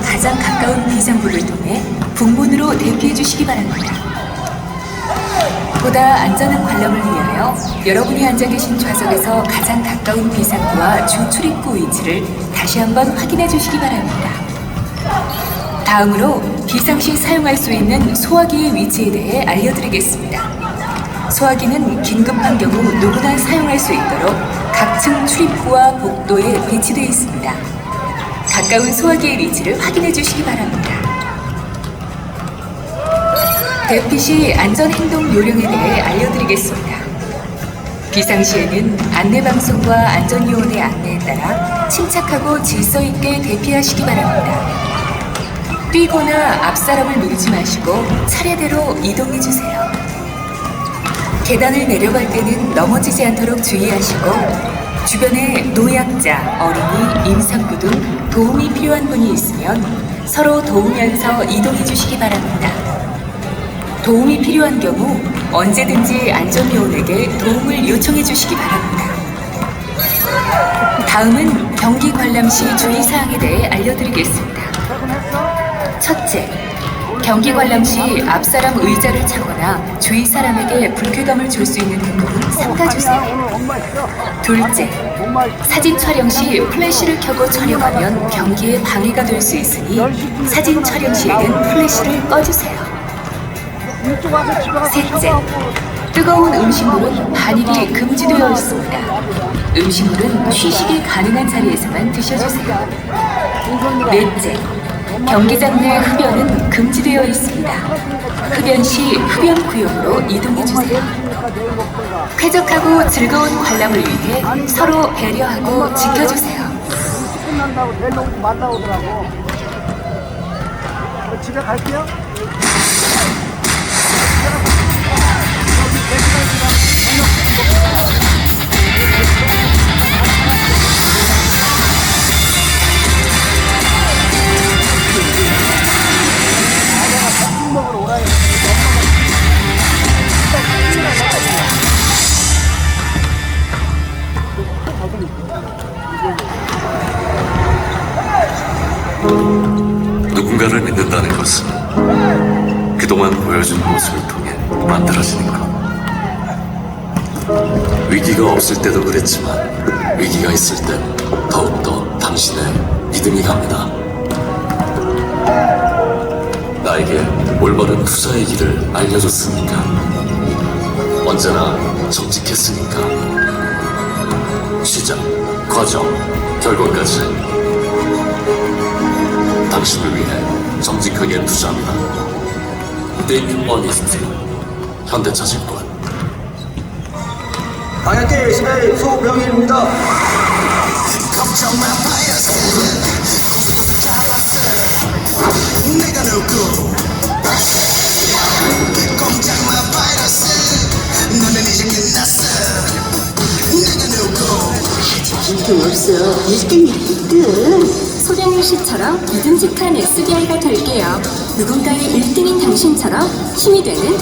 가장 가까운 비상구를 통해 분문으로 대피해 주시기 바랍니다. 보다 안전한 관람을 위하여 여러분이 앉아 계신 좌석에서 가장 가까운 비상구와 주 출입구 위치를 다시 한번 확인해 주시기 바랍니다. 다음으로 비상시 사용할 수 있는 소화기의 위치에 대해 알려드리겠습니다. 소화기는 긴급한 경우 누구나 사용할 수 있도록 각층 출입구와 복도에 배치되어 있습니다. 가까운 소화기의 위치를 확인해 주시기 바랍니다. 대피 시 안전행동 요령에 대해 알려드리겠습니다. 비상시에는 안내방송과 안전요원의 안내에 따라 침착하고 질서 있게 대피하시기 바랍니다. 뛰거나 앞사람을 밀지 마시고 차례대로 이동해 주세요. 계단을 내려갈 때는 넘어지지 않도록 주의하시고 주변에 노약자, 어린이, 임산부 등 도움이 필요한 분이 있으면 서로 도우면서 이동해 주시기 바랍니다. 도움이 필요한 경우 언제든지 안전요원에게 도움을 요청해 주시기 바랍니다. 다음은 경기 관람 시 주의사항에 대해 알려드리겠습니다. 첫째, 경기 관람 시 앞사람 의자를 차거나 주위 사람에게 불쾌감을 줄 수 있는 행동은 삼가주세요. 둘째, 사진 촬영 시 플래시를 켜고 촬영하면 경기에 방해가 될 수 있으니 사진 촬영 시에는 플래시를 꺼주세요. 셋째, 뜨거운 음식물은 반입이 금지되어 있습니다. 음식물은 취식이 가능한 자리에서만 드셔주세요. 넷째, 경기장 내 흡연은 금지되어 있습니다. 흡연 시 흡연 구역으로 이동해 주세요. 쾌적하고 즐거운 관람을 위해 서로 배려하고 지켜주세요. 끝난다고 말라고 하더라고. 집에 갈게요. 것은 그동안 보여준 모습을 통해 만들어지는 것. 위기가 없을 때도 그랬지만 위기가 있을 땐 더욱더 당신의 믿음이 갑니다. 나에게 올바른 투자의 길을 알려줬으니까. 언제나 정직했으니까. 시작, 과정, 결과까지 당신을 위해 정직하게 투자합니다. Think Honest 현대차증권 방역계 열심히 소병일입니다. 걱정 마 바이러스 잡았어 내가 누구 꼼짝 마 바이러스 너는 이제 끝났어 내가 누구 빈틈 없어. 1등이 1등. 소장유 씨처럼 믿음직한 SBI가 될게요. 누군가의 1등인 당신처럼 힘이 되는